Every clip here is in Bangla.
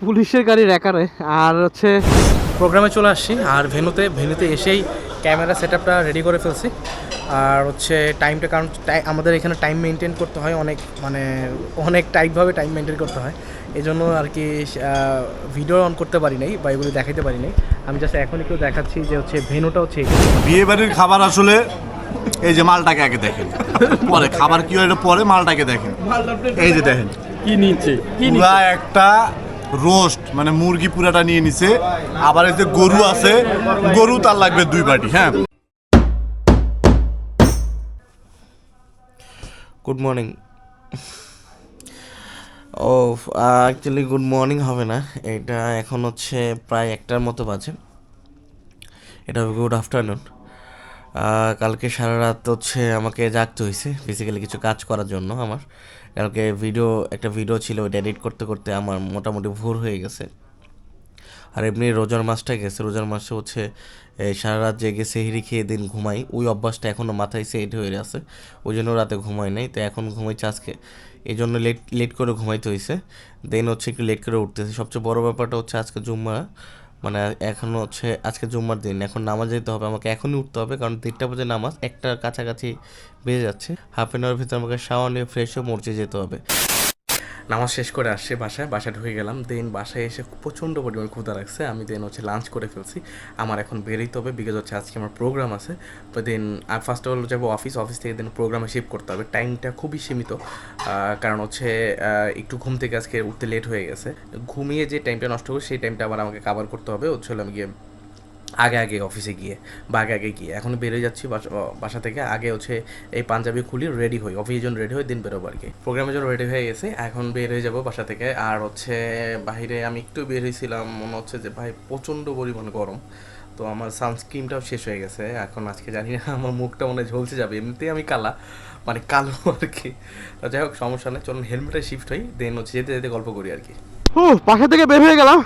পুলিশের গাড়ি র্যাকারে। আর হচ্ছে প্রোগ্রামে চলে আসছি আর ভেনুতে ভেনুতে এসেই ক্যামেরা সেট রেডি করে ফেলছি। আর হচ্ছে টাইমটা কারণ টাই- আমাদের এখানে টাইম মেনটেন করতে হয় অনেক মানে অনেক টাইটভাবে টাইম মেনটেন করতে হয়। এই জন্য আর কি ভিডিও অন করতে পারি নাই বা এগুলো দেখাইতে পারি নাই। আমি জাস্ট এখন একটু দেখাচ্ছি যে হচ্ছে ভেনুটা হচ্ছে। বিয়ে বাড়ির খাবার আসলে এই যে মালটাকে আগে দেখেন। পরে খাবার কি হয় পরে মালটাকে দেখেন। এই যে দেখেন। কি নিচ্ছে? পুরা একটা রোস্ট মানে মুরগি পুরাটা নিয়ে নিছে। আবার এই যে গরু আছে, গরু তার লাগবে দুই বাটি হ্যাঁ। গুড মর্নিং ও অ্যাকচুয়ালি গুড মর্নিং হবে না। এটা এখন হচ্ছে প্রায় একটার মতো বাজে। এটা হবে গুড আফটারনুন কালকে সারা রাত হচ্ছে আমাকে জাগতে হয়েছে বেসিক্যালি কিছু কাজ করার জন্য আমার। কালকে ভিডিও একটা ভিডিও ছিল, ওইটা এডিট করতে করতে আমার মোটামুটি ভোর হয়ে গেছে। আর এমনি রোজার মাসটা গেছে। রোজার মাসে হচ্ছে সারা রাত জেগে সেহরি খেয়ে দিন ঘুমাই। ওই অভ্যাসটা এখনও মাথায় সেট হয়ে আছে। ওই জন্য রাতে ঘুমাই নাই। তো এখন ঘুমাইছে আজকে। এই জন্য লেট লেট করে ঘুমাইতে হয়েছে দেন হচ্ছে একটু লেট করে উঠতেছে। সবচেয়ে বড় ব্যাপারটা হচ্ছে আজকে জুম্মা মানে এখন হচ্ছে আজকে জুম্মার দিন, এখন নামাজ যেতে হবে, আমাকে এখনই উঠতে হবে, কারণ দেড়টা বাজে নামাজ, একটার কাছাকাছি বেজে যাচ্ছে। হাফ অ্যান আওয়ার ভিতরে আমাকে শাওয়ার নিয়ে ফ্রেশ হয়ে মরচে যেতে হবে। নামাজ শেষ করে আসছে বাসায় বাসায় ঢুকে গেলাম। দেন বাসায় এসে প্রচণ্ড পরিমাণ ক্ষুধা লাগছে। আমি দেন হচ্ছে লাঞ্চ করে ফেলছি। আমার এখন বেরোইতে হবে বিকজ হচ্ছে আজকে আমার প্রোগ্রাম আছে। তো দেন ফার্স্ট অফ অল যাব অফিস অফিস থেকে দেন প্রোগ্রামে শিফট করতে হবে। টাইমটা খুবই সীমিত। কারণ হচ্ছে একটু ঘুম থেকে আজকে উঠতে লেট হয়ে গেছে। ঘুমিয়ে যে টাইমটা নষ্ট হবে সেই টাইমটা আবার আমাকে কাভার করতে হবে। হচ্ছে আমি গিয়ে আগে আগে অফিসে গিয়ে বা আগে আগে গিয়ে। এখন বেরোয় যাচ্ছি বাসা- থেকে। আগে হচ্ছে এই পাঞ্জাবি খুলি রেডি হই অফিসের জন্য রেডি হই, দিন বেরোবো আর কি প্রোগ্রামের জন্য রেডি হয়ে গেছে, এখন বের হয়ে যাব বাসা থেকে। আর হচ্ছে বাইরে আমি একটু বের হয়েছিলাম মনে হচ্ছে যে ভাই প্রচণ্ড পরিমাণ গরম। তো আমার সানস্ক্রিনটাও শেষ হয়ে গেছে। এখন আজকে জানি না, আমার মুখটা মনে হয় ঝলসে যাবে। এমনিতেই আমি কালা মানে কালো আর কি যাই হোক, সমস্যা নেই। চলুন হেলমেটে শিফট হই দেন হচ্ছে যেতে যেতে গল্প করি আর কি বাসা থেকে বের হয়ে গেলাম।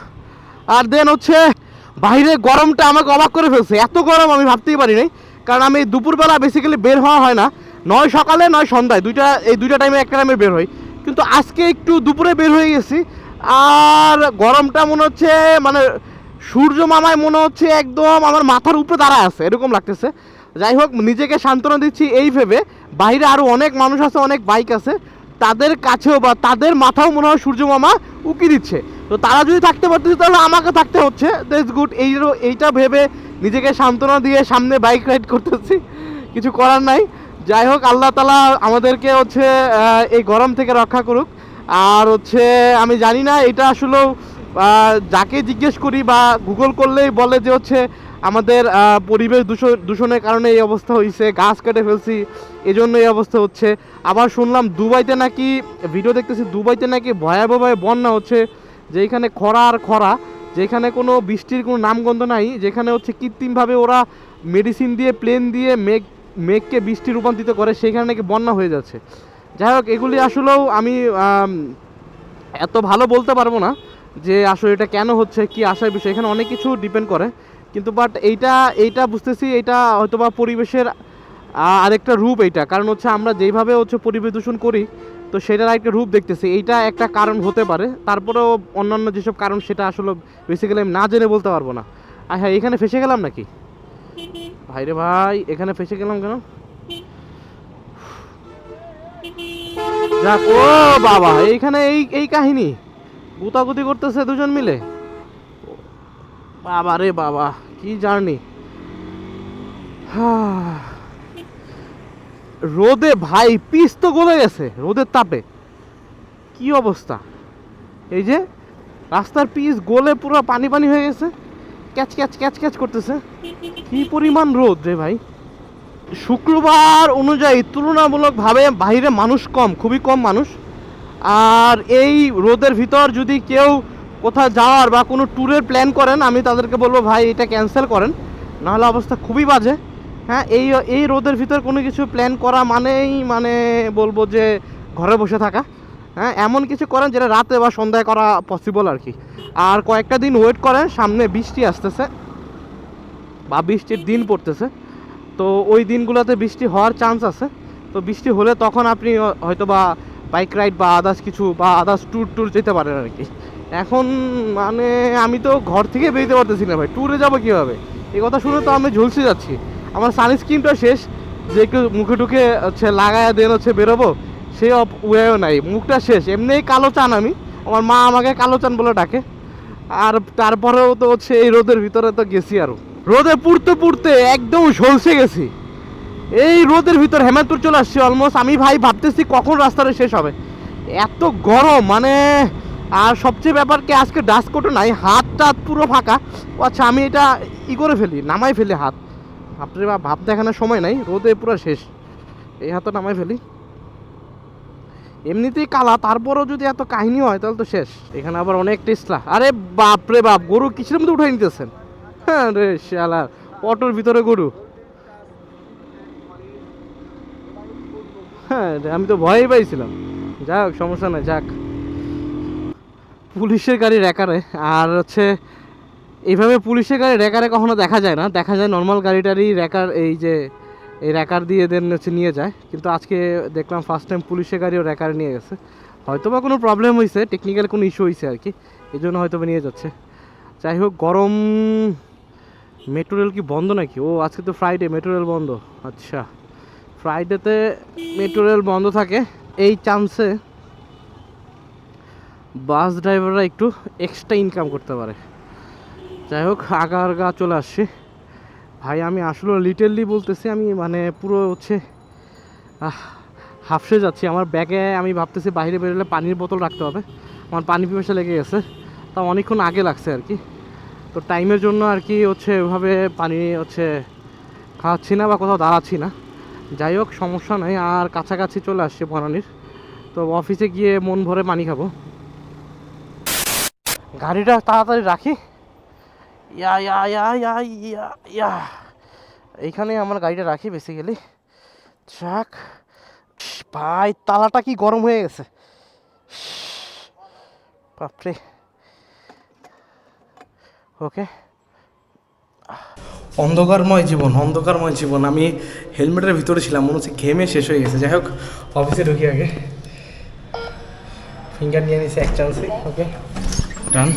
আর দেন হচ্ছে বাইরে গরমটা আমাকে অবাক করে ফেলছে। এত গরম আমি ভাবতেই পারি নাই, কারণ আমি দুপুরবেলা বেসিক্যালি বের হওয়া হয় না। নয় সকালে, নয় সন্ধ্যায়, দুইটা, এই দুইটা টাইমে একটা টাইমে বের হই। কিন্তু আজকে একটু দুপুরে বের হয়ে গেছি, আর গরমটা মনে হচ্ছে মানে সূর্য মামায় মনে হচ্ছে একদম আমার মাথার উপরে দাঁড়ায় আছে, এরকম লাগতেছে। যাই হোক, নিজেকে সান্ত্বনা দিচ্ছি এই ভেবে। বাইরে আরও অনেক মানুষ আছে, অনেক বাইক আছে। তাদের কাছেও বা তাদের মাথাও মনে হয় সূর্য মামা উকি দিচ্ছে। তো তারা যদি থাকতে পারতেছে তাহলে আমাকে থাকতে হচ্ছে। দ্যাটস গুড এই এইটা ভেবে নিজেকে সান্ত্বনা দিয়ে সামনে বাইক রাইড করতেছি। কিছু করার নাই। যাই হোক, আল্লাহ তালা আমাদেরকে হচ্ছে এই গরম থেকে রক্ষা করুক। আর হচ্ছে, আমি জানি না, এটা আসলেও যাকে জিজ্ঞেস করি বা গুগল করলেই বলে যে হচ্ছে, আমাদের পরিবেশ দূষণ দূষণের কারণে এই অবস্থা হয়েছে গাছ কেটে ফেলছি, এজন্য এই অবস্থা হচ্ছে। আবার শুনলাম, দুবাইতে নাকি ভিডিও দেখতেছি, দুবাইতে নাকি ভয়াবহভাবে বন্যা হচ্ছে। যেখানে খরা আর খরা যেখানে কোনো বৃষ্টির কোনো নামগন্ধ নাই, যেখানে হচ্ছে কৃত্রিমভাবে ওরা মেডিসিন দিয়ে প্লেন দিয়ে মেঘ, মেঘকে বৃষ্টি রূপান্তরিত করে সেখানে নাকি বন্যা হয়ে যাচ্ছে। যাই হোক, এগুলি আসলেও আমি এত ভালো বলতে পারব না যে আসলে এটা কেন হচ্ছে, কি আসার বিষয়, এখানে অনেক কিছু ডিপেন্ড করে। কিন্তু বাট এইটা এইটা বুঝতেছি এটা হয়তোবা পরিবেশের আরেকটা রূপ এইটা। কারণ হচ্ছে আমরা যেইভাবে হচ্ছে পরিবেশ দূষণ করি তো সেটার আরেকটা রূপ দেখতেছি। এইটা একটা কারণ হতে পারে, তারপরেও অন্যান্য যেসব কারণ সেটা আসলে বেসিক্যালি আমি না জেনে বলতে পারব না। আর হ্যাঁ এখানে ফেসে গেলাম নাকি? ভাইরে ভাই, এখানে ফেসে গেলাম কেন? যাক, ও বাবা, এইখানে এই এই কাহিনী। গুতাগুতি করতেছে দুজন মিলে। বাবা রে বাবা, কি জার্নি। রোদে ভাই পিস তো গলে গেছে, রোদের তাপে। কি অবস্থা? এই যে, রাস্তার পিস গলে পুরো পানি পানি হয়ে গেছে, ক্যাচ ক্যাচ ক্যাচ ক্যাচ করতেছে। কি পরিমাণ রোদ রে ভাই। শুক্রবার অনুযায়ী তুলনামূলকভাবে বাইরে মানুষ কম, খুবই কম মানুষ। আর এই রোদের ভিতর যদি কেউ কোথাও যাওয়ার বা কোনো ট্যুরের প্ল্যান করেন, আমি তাদেরকে বলব, ভাই, এটা ক্যান্সেল করেন। নাহলে অবস্থা খুবই বাজে। হ্যাঁ এই এই রোদের ভিতর কোনো কিছু প্ল্যান করা মানেই মানে বলব যে ঘরে বসে থাকা। হ্যাঁ এমন কিছু করেন যেটা রাতে বা সন্ধ্যায় করা পসিবল আর কি। আর কয়েকটা দিন ওয়েট করেন, সামনে বৃষ্টি আসতেছে বা বৃষ্টির দিন পড়তেছে। তো ওই দিনগুলোতে বৃষ্টি হওয়ার চান্স আছে। তো বৃষ্টি হলে তখন আপনি হয়তো বা বাইক রাইড বা আদার্স কিছু বা আদার্স ট্যুর ট্যুর যেতে পারেন আর কি। এখন মানে আমি তো ঘর থেকে বেরোতে পারতেছি না ভাই ট্যুরে যাব কীভাবে? এই কথা শুনে তো আমি ঝুলসে যাচ্ছি। আমার সানস্ক্রিনটা শেষ, যে একটু মুখে টুকে হচ্ছে লাগায় দেন হচ্ছে বেরোবো, সে ওয়েও নাই। মুখটা শেষ, এমনিই কালো চান আমি। আমার মা আমাকে কালো চান বলে ডাকে। আর তারপরেও তো হচ্ছে এই রোদের ভিতরে তো গেছি আরও রোদে পুড়তে পুড়তে একদম ঝলসে গেছি। এই রোদের ভিতর হেমান্তর চলে আসছে অলমোস্ট আমি ভাই ভাবতেছি কখন রাস্তাটা শেষ হবে। এত গরম মানে আর সবচেয়ে ব্যাপার কি, আজকে ডাস্ট কোটও নাই হাত টাত পুরো ফাঁকা। আচ্ছা আমি এটা ই করে ফেলি, নামাই ফেলি হাত। বাপরে বা ভাব দেখানোর সময় নাই, রোদে পুরো শেষ। এই হাতটা নামাই ফেলি। এমনিতেই কালা, তারপরেও যদি এত কাহিনী হয়, তাহলে তো শেষ। এখানে আবার অনেক টেস্টলা আরে বাপরে বাপ, গরু কিসের মধ্যে উঠে নিতেছেন? হ্যাঁ রে শালা অটোর ভিতরে গরু। হ্যাঁ আমি তো ভয়ই পাইছিলাম। যাক সমস্যা নাই, যাক। পুলিশের গাড়ি র্যাকারে। আর হচ্ছে এইভাবে পুলিশের গাড়ি র্যাকারে কখনো দেখা যায় না। দেখা যায় নর্মাল গাড়িটারই র্যাকার, এই যে, এই র্যাকার দিয়ে দেন হচ্ছে নিয়ে যায়। কিন্তু আজকে দেখলাম ফার্স্ট টাইম পুলিশের গাড়িও র্যাকারে নিয়ে গেছে। হয়তো বা কোনো প্রবলেম হয়েছে টেকনিক্যাল কোনো ইস্যু হয়েছে আর কি এই জন্য হয়তো বা নিয়ে যাচ্ছে। যাই হোক, গরম মেট্রো রেল কি বন্ধ নাকি? ও, আজকে তো ফ্রাইডে মেট্রো রেল বন্ধ। আচ্ছা। ফ্রাইডেতে মেট্রো রেল বন্ধ থাকে। এই চান্সে বাস ড্রাইভাররা একটু এক্সট্রা ইনকাম করতে পারে। যাই হোক আগার গা চলে আসছি। ভাই, আমি আসলে লিটেললি বলতেছি, আমি মানে পুরো হচ্ছে হাফসে যাচ্ছি। আমার ব্যাগে আমি ভাবতেছি বাইরে বেরোলে পানির বোতল রাখতে হবে। আমার পানি পিপাসা লেগে গেছে। তা অনেকক্ষণ আগে লাগছে আর কি। তো টাইমের জন্য আর কি হচ্ছে ওইভাবে পানি হচ্ছে খাওয়াচ্ছি না বা কোথাও দাঁড়াচ্ছি না। যাই হোক সমস্যা নেই। আর কাছাকাছি চলে আসছে বনানির তো অফিসে গিয়ে মন ভরে পানি খাব। গাড়িটা তাড়াতাড়ি রাখি। ইয়া ইয়া ইয়া ইয়া ইয়া ইয়া। এইখানে আমার গাড়িটা রাখি বেসিক্যালি যাক। ভাই তালাটা কি গরম হয়ে গেছে। বাপরে। ওকে। অন্ধকারময় জীবন অন্ধকারময় জীবন। আমি হেলমেটের ভিতরে ছিলাম মনে হচ্ছে ঘেমে শেষ হয়ে গেছে। যাই হোক অফিসে ঢুকি আগে। ফিঙ্গার নিয়ে নিছি এক চান্সে ওকে ডান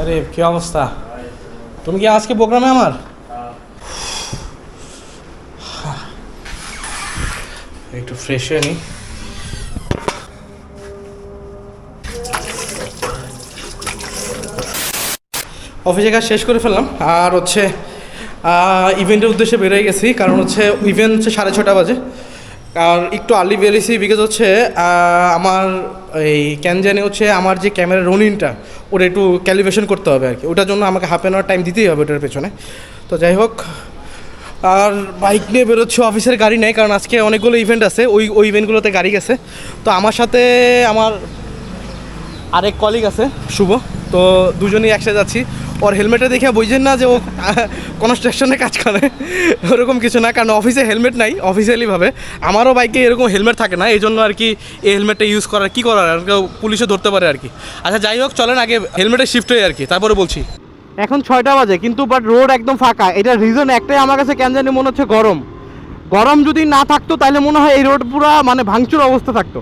আরে, কি অবস্থা? তুমি কি আজকে প্রোগ্রামে আমার? একটু ফ্রেশ হয়ে নিই অফিসে কাজ শেষ করে ফেললাম। আর হচ্ছে ইভেন্টের উদ্দেশ্যে বেরোয় গেছি। কারণ হচ্ছে ইভেন্ট হচ্ছে সাড়ে ছটা বাজে। আর একটু আর্লি বেরিয়েছি বিকজ হচ্ছে আমার এই কেন জানি হচ্ছে আমার যে ক্যামেরা রনিনটা ওটা একটু ক্যালিব্রেশন করতে হবে আর কি ওটার জন্য আমাকে হাফ অ্যান আওয়ার টাইম দিতেই হবে ওটার পেছনে। তো যাই হোক, আর বাইক নিয়ে বেরোচ্ছি, অফিসের গাড়ি নেই, কারণ আজকে অনেকগুলো ইভেন্ট আছে, ওই ওই ইভেন্টগুলোতে গাড়ি গেছে। তো আমার সাথে আমার আরেক কলিগ আছে, শুভ। তো দুজনেই একসাথে যাচ্ছি। ওর হেলমেটে দেখে বুঝছেন না যে ও কনস্ট্রাকশনে কাজ করে। ওরকম কিছু না, কারণ অফিসে হেলমেট নাই অফিসিয়ালিভাবে আমারও বাইকে এরকম হেলমেট থাকে না, এই জন্য আর কি এই হেলমেটটা ইউজ করার, কী করার, আর পুলিশে ধরতে পারে আর কি। আচ্ছা যাই হোক, চলেন আগে হেলমেটে শিফট হয়ে আর কি, তারপরে বলছি। এখন ছয়টা বাজে, কিন্তু বাট রোড একদম ফাঁকা। এটার রিজন একটাই আমার কাছে, কেন জানি মনে হচ্ছে গরম। গরম যদি না থাকতো, তাহলে মনে হয় এই রোড পুরো মানে ভাঙচুর অবস্থা থাকতো।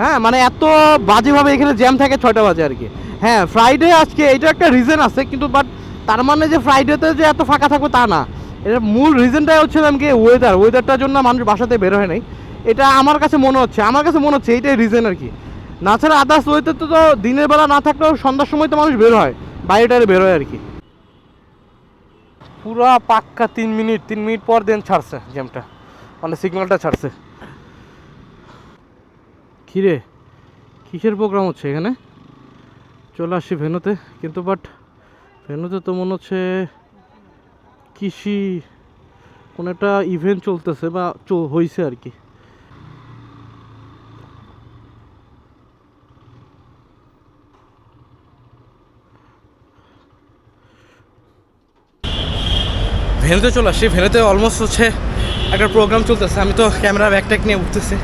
হ্যাঁ মানে এত বাজেভাবে এখানে জ্যাম থাকে ছয়টা বাজে আর কি। হ্যাঁ ফ্রাইডে আজকে এটা একটা রিজন আছে, কিন্তু বাট তার মানে যে ফ্রাইডেতে যে এত ফাঁকা থাকবে তা না। এটার মূল রিজনটাই হচ্ছে কি ওয়েদার ওয়েদারটার জন্য মানুষ বাসাতে বের হয় নাই। এটা আমার কাছে মনে হচ্ছে, আমার কাছে মনে হচ্ছে এইটাই রিজন আর কি। না ছাড়া আদার্স ওয়েদার তো তো দিনের বেলা না থাকলেও সন্ধ্যার সময় তো মানুষ বের হয়, বাইরেটারে বের হয় আর কি। পুরা পাক্কা তিন মিনিট তিন মিনিট পর দেন ছাড়ছে জ্যামটা মানে সিগন্যালটা ছাড়ছে। কিরে? কিসের প্রোগ্রাম হচ্ছে এখানে? চলে আসছি ভেনুতে, কিন্তু বাট ভেনুতে তো মনে হচ্ছে কৃষি কোনো একটা ইভেন্ট চলতেছে বা হয়েছে আর কি। ভেনুতে চলে আসছি, ভেনুতে অলমোস্ট হচ্ছে একটা প্রোগ্রাম চলতেছে, আমি তো ক্যামেরা ব্যাকট্যাক নিয়ে উঠতেছি।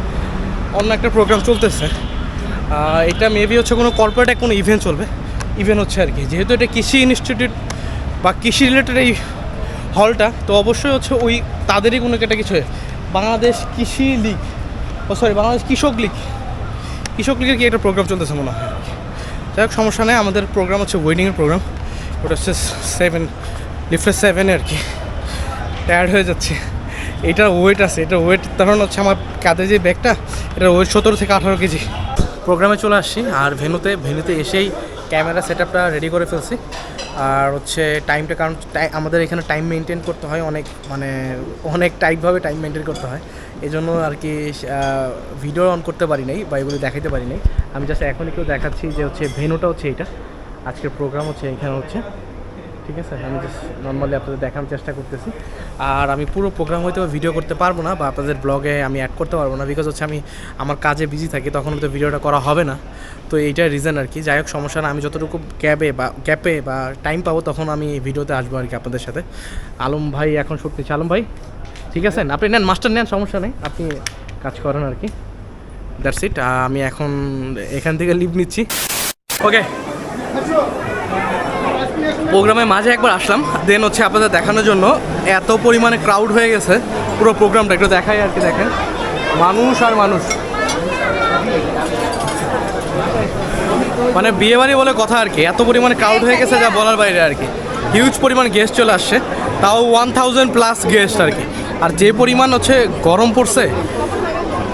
অন্য একটা প্রোগ্রাম চলতেছে। এটা মেবি হচ্ছে কোনো কর্পোরেট এক কোনো ইভেন্ট চলবে। ইভেন্ট হচ্ছে আর কি। যেহেতু এটা কৃষি ইনস্টিটিউট বা কৃষি রিলেটেড এই হলটা তো অবশ্যই হচ্ছে ওই তাদেরই কোনো একটা কিছু বাংলাদেশ কৃষি লীগ, ও সরি বাংলাদেশ কৃষক লীগ। কৃষক লীগের কি একটা প্রোগ্রাম চলতেছে মনে হয় যাই হোক, সমস্যা নেই। আমাদের প্রোগ্রাম হচ্ছে ওয়েডিংয়ের প্রোগ্রাম ওটা হচ্ছে সেভেন লিফ্টের সেভেনে আর কি। টায়ার্ড হয়ে যাচ্ছে। এটার ওয়েট আছে, এটা ওয়েট তখন হচ্ছে আমার কাঁধে যে ব্যাগটা এটার ওয়েট সতেরো থেকে আঠারো কেজি। প্রোগ্রামে চলে আসছি, আর ভেনুতে ভেনুতে এসেই ক্যামেরা সেট আপটা রেডি করে ফেলছি। আর হচ্ছে টাইমটা কারণ আমাদের এখানে টাইম মেনটেন করতে হয় অনেক মানে অনেক টাইটভাবে টাইম মেনটেন করতে হয়। এই জন্য আর কি ভিডিও অন করতে পারি নাই বা এগুলো দেখাইতে পারি নাই। আমি জাস্ট এখন একটু দেখাচ্ছি যে হচ্ছে ভেনুটা হচ্ছে এইটা। আজকের প্রোগ্রাম হচ্ছে, এখানে হচ্ছে। ঠিক আছে? আমি জাস্ট নর্মালি আপনাদের দেখানোর চেষ্টা করতেছি। আর আমি পুরো প্রোগ্রাম হয়তো ভিডিও করতে পারব না বা আপনাদের ব্লগে আমি অ্যাড করতে পারব না বিকজ হচ্ছে আমি, আমার কাজে বিজি থাকি, তখন তো ভিডিওটা করা হবে না। তো এইটাই রিজন আর কি। যাই হোক, সমস্যা না, আমি যতটুকু ক্যাবে বা গ্যাপে বা টাইম পাবো, তখন আমি ভিডিওতে আসব আর কি আপনাদের সাথে। আলম ভাই এখন নিচ্ছে। আলম ভাই, ঠিক আছে? আপনি নেন মাস্টার নেন, সমস্যা নেই। আপনি কাজ করেন আর কি। দ্যাটস ইট আমি এখন এখান থেকে লিভ নিচ্ছি। ওকে প্রোগ্রামের মাঝে একবার আসলাম দেন হচ্ছে আপনাদের দেখানোর জন্য এত পরিমাণে ক্রাউড হয়ে গেছে, পুরো প্রোগ্রামটা একটু দেখাই আর কি দেখেন। মানুষ আর মানুষ। মানে বিয়ে বাড়ি বলে কথা আর কি, এত পরিমাণে ক্রাউড হয়ে গেছে যা বলার বাইরে আর কি। হিউজ পরিমাণ গেস্ট চলে আসছে, তাও ওয়ান থাউজেন্ড প্লাস গেস্ট আর কি। আর যে পরিমাণ হচ্ছে গরম পড়ছে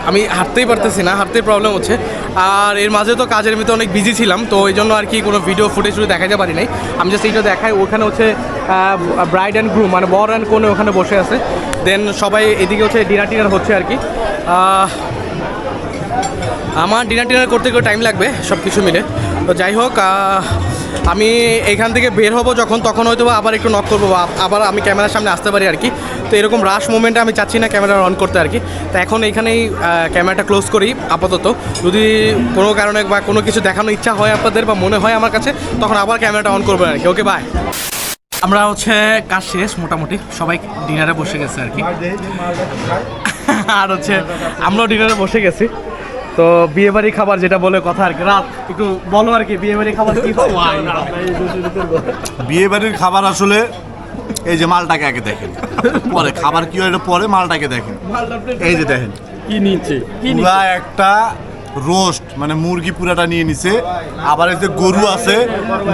আমি হাঁটতেই পারতেছি না, হাঁটতেই প্রবলেম হচ্ছে। আর এর মাঝে তো কাজের ভিতরে অনেক বিজি ছিলাম, তো এই জন্য আর কি কোনো ভিডিও ফুটেজ দেখাতে পারি নাই। আমি জাস্ট এইটা দেখাই, ওখানে হচ্ছে ব্রাইড অ্যান্ড গ্রুম মানে বর অ্যান্ড কোনে ওখানে বসে আছে। দেন সবাই এদিকে হচ্ছে ডিনার টিনার হচ্ছে আর কি। আমার ডিনার টিনার করতে একটু টাইম লাগবে সব কিছু মিলে। তো যাই হোক আমি এখান থেকে বের হব যখন তখন হয়তো আবার একটু নক করব বা আবার আমি ক্যামেরার সামনে আসতে পারি আর কি তো এরকম রাশ মোমেন্টে আমি চাচ্ছি না ক্যামেরা অন করতে আর কি তো এখন এখানেই ক্যামেরাটা ক্লোজ করি আপাতত। যদি কোনো কারণে বা কোনো কিছু দেখানোর ইচ্ছা হয় আপনাদের বা মনে হয় আমার কাছে তখন আবার ক্যামেরাটা অন করবেন আর কি ওকে বাই আমরা হচ্ছে কাজ শেষ মোটামুটি। সবাই ডিনারে বসে গেছে আর কি আর হচ্ছে আমরাও ডিনারে বসে গেছি। তো বিয়ে বাড়ি খাবার যেটা বলে কথা আর কি। রাত একটু বলো আর কি বিয়ে বাড়ি খাবার কি হয় বিয়ে বাড়ির খাবার আসলে এই যে মালটাকে আগে দেখেন। পরে খাবার কি হয় এটা পরে মালটাকে দেখেন। এই যে দেখেন। কি নিচ্ছে? পুরা একটা রোস্ট মানে মুরগি পুরাটা নিয়ে নিছে। আবার এই যে গরু আছে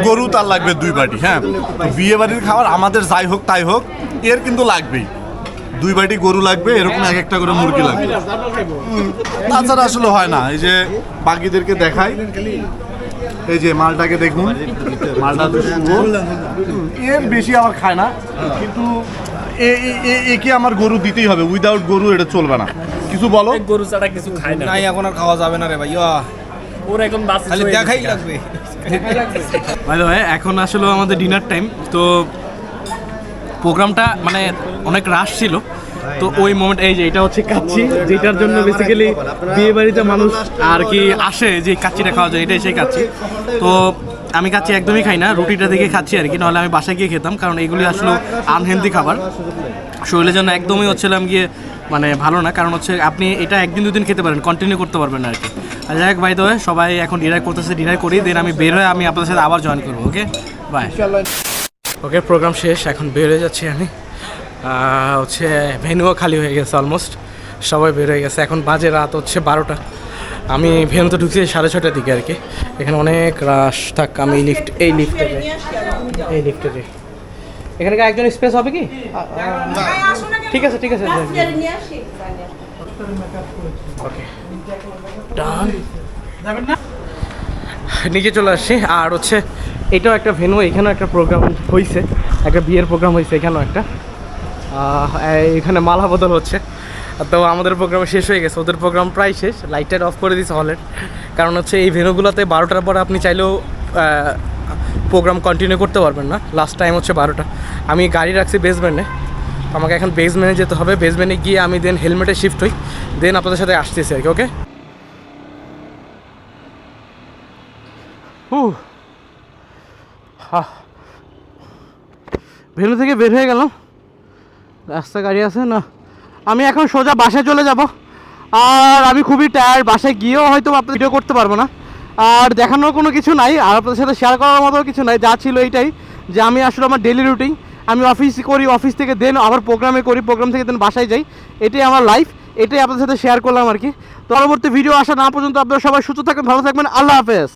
গরু তার লাগবে দুই বাটি হ্যাঁ? বিয়ে বাড়ির খাবার আমাদের যাই হোক তাই হোক এর কিন্তু লাগবেই। দুই বাটি গরু লাগবে এরকম এক একটা করে মুরগি লাগবে। তাছাড়া আসলে হয় না এই যে বাকিদেরকে দেখাই এই যে মালটাকে দেখুন মালটা এর বেশি আমার খায় না কিন্তু এ- এ- এ- একে আমার গরু দিতেই হবে উইদাউট গরু এটা চলবে না। কিছু বলো? গরু ছাড়া কিছু খায় না। নাই এখন আর খাওয়া যাবে না রে ভাই ওর এখন বাস খালি দেখাই লাগবে। ভাই এখন আসলে আমাদের ডিনার টাইম তো প্রোগ্রামটা মানে অনেক রাশ ছিল। তো ওই মোমেন্ট এই যে এটা হচ্ছে কাচ্চি, যেটার জন্য বেসিক্যালি বিয়ে বাড়িতে মানুষ আর কি আসে যে কাচ্চিটা খাওয়া যায়, এটাই সেই কাচ্চি। তো আমি কাচ্চি একদমই খাই না, রুটিটা দেখে খাচ্ছি আর কি, নাহলে আমি বাসায় গিয়ে খেতাম, কারণ এগুলি আসলে আনহেলদি খাবার। শরীরের জন্য একদমই হচ্ছিলাম গিয়ে মানে ভালো না, কারণ হচ্ছে আপনি এটা একদিন দুদিন খেতে পারেন কন্টিনিউ করতে পারবেন আর কি। যাই হোক বাই দ্য সবাই এখন ডিনার করতেছে ডিনার করি দেন আমি বের হয়ে আমি আপনাদের সাথে আবার জয়েন করব ওকে বাই ওকে প্রোগ্রাম শেষ এখন বের হয়ে যাচ্ছি আমি। হচ্ছে ভেনুও খালি হয়ে গেছে অলমোস্ট সবাই বের হয়ে গেছে। এখন বাজে রাত হচ্ছে বারোটা। আমি ভেনুতে ঢুকছি সাড়ে ছটার দিকে আর কি। এখানে অনেক রাশ থাক আমি লিফট এই লিফটে এই লিফটে এখানে কি একজন স্পেস হবে কি? ঠিক আছে ঠিক আছে ওকে ডান নিচে চলে আসছি। আর হচ্ছে এটাও একটা ভেনু এখানেও একটা প্রোগ্রাম হয়েছে একটা বিয়ের প্রোগ্রাম হয়েছে এখানেও একটা। এখানে মালা বদল হচ্ছে। তো আমাদের প্রোগ্রাম শেষ হয়ে গেছে, ওদের প্রোগ্রাম প্রায় শেষ লাইটার অফ করে দিয়েছে হলের কারণ হচ্ছে এই ভেনুগুলোতে বারোটার পর আপনি চাইলেও প্রোগ্রাম কন্টিনিউ করতে পারবেন না। লাস্ট টাইম হচ্ছে বারোটা। আমি গাড়ি রাখছি বেসমেন্টে আমাকে এখন বেসমেন্টে যেতে হবে। বেসমেন্টে গিয়ে আমি দেন হেলমেটে শিফট হই। দেন আপনাদের সাথে আসতেছি আর কি ওকে হু হা। ভেনু থেকে বের হয়ে গেলাম। রাস্তা গাড়ি আছে না। আমি এখন সোজা বাসায় চলে যাব। আর আমি খুবই টায়ার্ড বাসায় গিয়েও হয়তো আপনাদের ভিডিও করতে পারব না। আর দেখানোর কোনো কিছু নাই, আর আপনাদের সাথে শেয়ার করার মতো কিছু নাই, যা ছিল এইটাই। যে আমি আসলে আমার ডেলি রুটিন আমি অফিস করি অফিস থেকে দেন আবার প্রোগ্রামে করি প্রোগ্রাম থেকে দেন বাসায় যাই। এটাই আমার লাইফ এটাই আপনাদের সাথে শেয়ার করলাম আর কি। পরবর্তী ভিডিও আসা না পর্যন্ত আপনারা সবাই সুস্থ থাকবেন, ভালো থাকবেন, আল্লাহ হাফেজ।